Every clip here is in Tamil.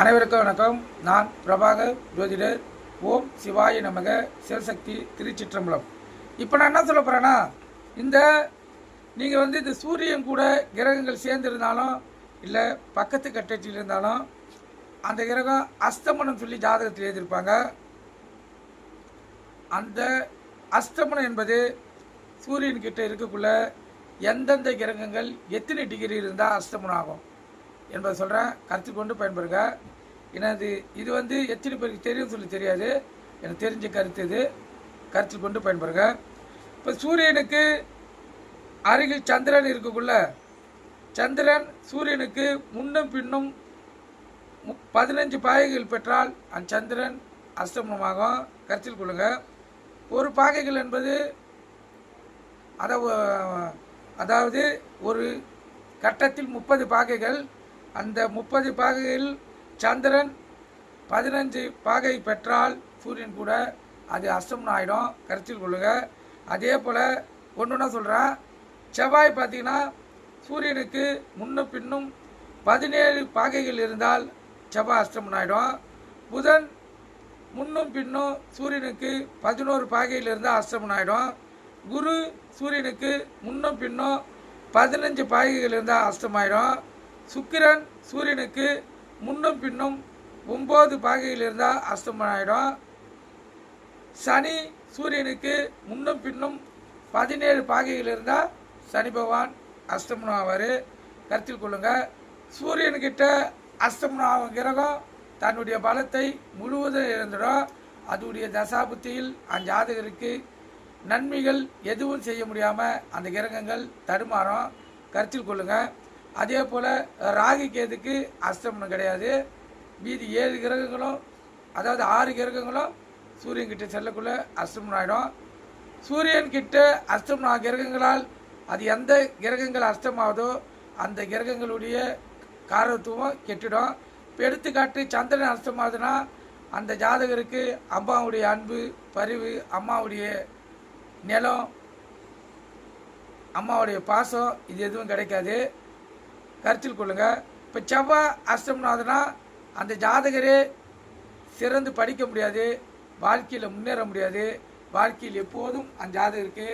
அனைவருக்கும் வணக்கம். நான் பிரபாகர் ஜோதிடர். ஓம் சிவாய நமக. சிவசக்தி திருச்சிற்றம்பலம். இப்போ நான் என்ன சொல்ல போகிறேன்னா இந்த நீங்கள் வந்து இந்த சூரியன் கூட கிரகங்கள் சேர்ந்துருந்தாலும் இல்லை பக்கத்து கட்டத்தில் இருந்தாலும் அந்த கிரகம் அஸ்தமனம் சொல்லி ஜாதகத்தில் எழுதியிருப்பாங்க. அந்த அஸ்தமனம் என்பது சூரியன்கிட்ட இருக்கக்குள்ள எந்தெந்த கிரகங்கள் எத்தனை டிகிரி இருந்தால் அஸ்தமனம் ஆகும். என்பதை சொல்கிறேன் கருத்து கொண்டு பயன்படுங்க ஏன்னா இது இது வந்து எத்தனை பேருக்கு தெரியும் சொல்லி தெரியாது. எனக்கு தெரிஞ்ச கருத்து இது. கருத்தில் கொண்டு பயன்படுங்க இப்போ சூரியனுக்கு அருகில் சந்திரன் இருக்குக்குள்ள சந்திரன் சூரியனுக்கு முன்னும் பின்னும் பதினஞ்சு பாகைகள் பெற்றால் அந்த சந்திரன் அஸ்தமனமாகும். கருத்தில் கொள்ளுங்க. ஒரு பாகைகள் என்பது அதாவது ஒரு கட்டத்தில் முப்பது பாகைகள் அந்த முப்பது பாகையில் சந்திரன் பதினஞ்சு பாகை பெற்றால் சூரியன் கூட அது அஸ்தமனம் ஆகிடும் கருத்தில் கொள்ளுங்க அதே போல் ஒன்று ஒன்றா சொல்கிறேன் செவ்வாய் பார்த்தீங்கன்னா சூரியனுக்கு முன்னும் பின்னும் பதினேழு பாகைகள் இருந்தால் செவ்வாய் அஸ்தமனம் ஆகிடும் புதன் முன்னும் பின்னும் சூரியனுக்கு பதினோரு பாகையில் இருந்தால் அஸ்தமனம் ஆகிடும் குரு சூரியனுக்கு முன்னும் பின்னும் பதினஞ்சு பாகைகள் இருந்தால் அஸ்தமாயிடும் சுக்கிரன் சூரியனுக்கு முன்னும் பின்னும் ஒம்பது பாகையில் இருந்தால் அஸ்தமனம் ஆகிடும் சனி சூரியனுக்கு முன்னும் பின்னும் பதினேழு பாகையில் இருந்தால் சனி பகவான் அஸ்தமனம் ஆவார் கருத்தில் கொள்ளுங்கள் சூரியன்கிட்ட அஸ்தமனம் ஆகும் கிரகம் தன்னுடைய பலத்தை முழுவதும் இழந்துடும். அதுடைய தசாபுத்தியில் அந்த ஜாதகருக்கு நன்மைகள் எதுவும் செய்ய முடியாமல் அந்த கிரகங்கள் தடுமாறும். கருத்தில் கொள்ளுங்கள் அதே போல் ராகு கேதுக்கு அஸ்தமனம் கிடையாது. மீதி ஏழு கிரகங்களும் அதாவது ஆறு கிரகங்களும் சூரியன் கிட்ட செல்லக்குள்ளே அஸ்தமனம் ஆகிடும் சூரியன் கிட்ட அஸ்தமனம் ஆகிய கிரகங்களால் அது எந்த கிரகங்கள் அஸ்தமாவதோ அந்த கிரகங்களுடைய காரத்துவம் கெட்டுடும். இப்போ எடுத்துக்காட்டு சந்திரன் அஸ்தமாகுதுன்னா அந்த ஜாதகருக்கு அம்மாவுடைய அன்பு பரிவு அம்மாவுடைய நிலம் அம்மாவுடைய பாசம் இது எதுவும் கிடைக்காது. கருத்தில் கொள்ளுங்கள் இப்போ செவ்வாய் அஷ்டம்னாதுன்னா அந்த ஜாதகரே சிறந்து படிக்க முடியாது வாழ்க்கையில் முன்னேற முடியாது. வாழ்க்கையில் எப்போதும் அந்த ஜாதகருக்கு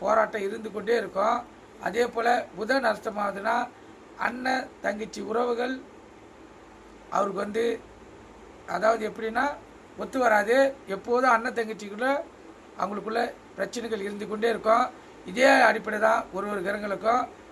போராட்டம் இருந்து கொண்டே இருக்கும். அதே போல் புதன் அஷ்டமாகுதுன்னா அண்ணன் தங்கச்சி உறவுகள் அவருக்கு வந்து அதாவது எப்படின்னா ஒத்து வராது. எப்போதும் அண்ணன் தங்கச்சிக்குள்ள அவங்களுக்குள்ள பிரச்சனைகள் இருந்து கொண்டே இருக்கும். இதே அடிப்படை தான் ஒரு ஒரு கிரகங்களுக்கும்